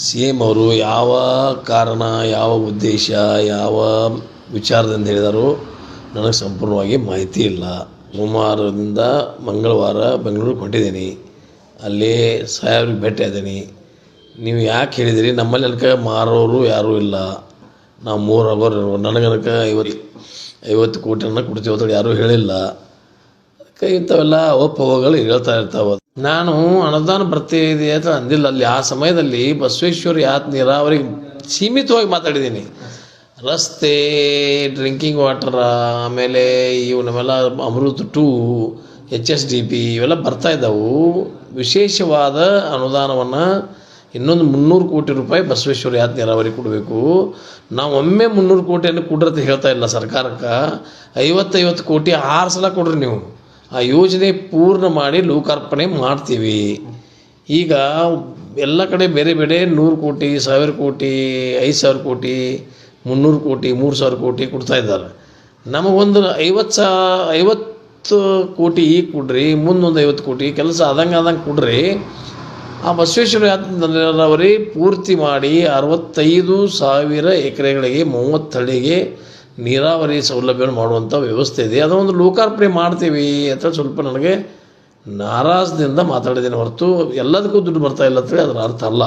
C ಅವರು ಯಾವ ಕಾರಣ, ಯಾವ ಉದ್ದೇಶ, ಯಾವ ವಿಚಾರದಿಂದ ಹೇಳಿದರು ನನಗೆ ಸಂಪೂರ್ಣವಾಗಿ ಮಾಹಿತಿ ಇಲ್ಲ. ಸೋಮವಾರದಿಂದ ಮಂಗಳವಾರ ಬೆಂಗಳೂರಿಗೆ ಹೊಂಟಿದ್ದೀನಿ. ಅಲ್ಲಿ ಸಾಹೇಬ್ರಿಗೆ ಭೇಟಿ ನೀವು ಯಾಕೆ ಹೇಳಿದಿರಿ? ನಮ್ಮಲ್ಲಿ ಅನ್ಕ, ಮಾರೋರು ಯಾರೂ ಇಲ್ಲ. ನಾವು ಮೂರು ಅವರ್ ನನಗನಕ ಐವತ್ತು ಐವತ್ತು ಕೋಟಿಯನ್ನು ಕೊಡ್ತೀವಿ ಅಂತ ಯಾರೂ ಹೇಳಿಲ್ಲ. ಅದಕ್ಕೆ ಇಂಥವೆಲ್ಲ ಒಪ್ಪುವಗಳು ಹೇಳ್ತಾ ಇರ್ತಾವ. ನಾನು ಅನುದಾನ ಬರ್ತಿದೆ ಅಂತ ಅಂದಿಲ್ಲ. ಅಲ್ಲಿ ಆ ಸಮಯದಲ್ಲಿ ಬಸವೇಶ್ವರ ಯಾತ್ ನೀರಾವರಿ ಸೀಮಿತವಾಗಿ ಮಾತಾಡಿದ್ದೀನಿ. ರಸ್ತೆ, ಡ್ರಿಂಕಿಂಗ್ ವಾಟರ, ಆಮೇಲೆ ಇವು ನಮ್ಮೆಲ್ಲ Amrut two, H S D P ಇವೆಲ್ಲ ಬರ್ತಾ ಇದ್ದಾವೆ. ವಿಶೇಷವಾದ ಅನುದಾನವನ್ನು ಇನ್ನೊಂದು ಮುನ್ನೂರು ಕೋಟಿ ರೂಪಾಯಿ ಬಸವೇಶ್ವರ ಯಾತ್ ನೀರಾವರಿ ಕೊಡಬೇಕು. ನಾವು ಒಮ್ಮೆ ಮುನ್ನೂರು ಕೋಟಿಯನ್ನು ಕೊಡ್ರಂತ ಹೇಳ್ತಾ ಇಲ್ಲ ಸರ್ಕಾರಕ್ಕೆ. ಐವತ್ತೈವತ್ತು ಕೋಟಿ ಆರು ಸಲ ಕೊಡ್ರಿ ನೀವು. ಆ ಯೋಜನೆ ಪೂರ್ಣ ಮಾಡಿ ಲೋಕಾರ್ಪಣೆ ಮಾಡ್ತೀವಿ. ಈಗ ಎಲ್ಲ ಕಡೆ ಬೇರೆ ಬೇರೆ ನೂರು ಕೋಟಿ, ಸಾವಿರ ಕೋಟಿ, ಐದು ಸಾವಿರ ಕೋಟಿ, ಮುನ್ನೂರು ಕೋಟಿ, ಮೂರು ಸಾವಿರ ಕೋಟಿ ಕೊಡ್ತಾ ಇದ್ದಾರೆ. ನಮಗೊಂದು ಐವತ್ತು ಸಾ, ಐವತ್ತು ಕೋಟಿ ಈಗ ಕೊಡ್ರಿ, ಮುಂದೊಂದು ಐವತ್ತು ಕೋಟಿ ಕೆಲಸ ಆದಂಗೆ ಆದಂಗೆ ಕೊಡ್ರಿ. ಆ ಬಸವೇಶ್ವರ ಯಾತ್ರೆ ಪೂರ್ತಿ ಮಾಡಿ ಅರವತ್ತೈದು ಸಾವಿರ ಎಕರೆಗಳಿಗೆ ಮೂವತ್ತಳಿಗೆ ನೀರಾವರಿ ಸೌಲಭ್ಯವನ್ನು ಮಾಡುವಂಥ ವ್ಯವಸ್ಥೆ ಇದೆ. ಅದೊಂದು ಲೋಕಾರ್ಪಣೆ ಮಾಡ್ತೀವಿ ಅಂತ ಸ್ವಲ್ಪ ನನಗೆ ನಾರಾಜದಿಂದ ಮಾತಾಡಿದ್ದೀನಿ ಹೊರತು ಎಲ್ಲದಕ್ಕೂ ದುಡ್ಡು ಬರ್ತಾ ಇಲ್ಲ ಅಂತೇಳಿ ಅದರ ಅರ್ಥ ಅಲ್ಲ.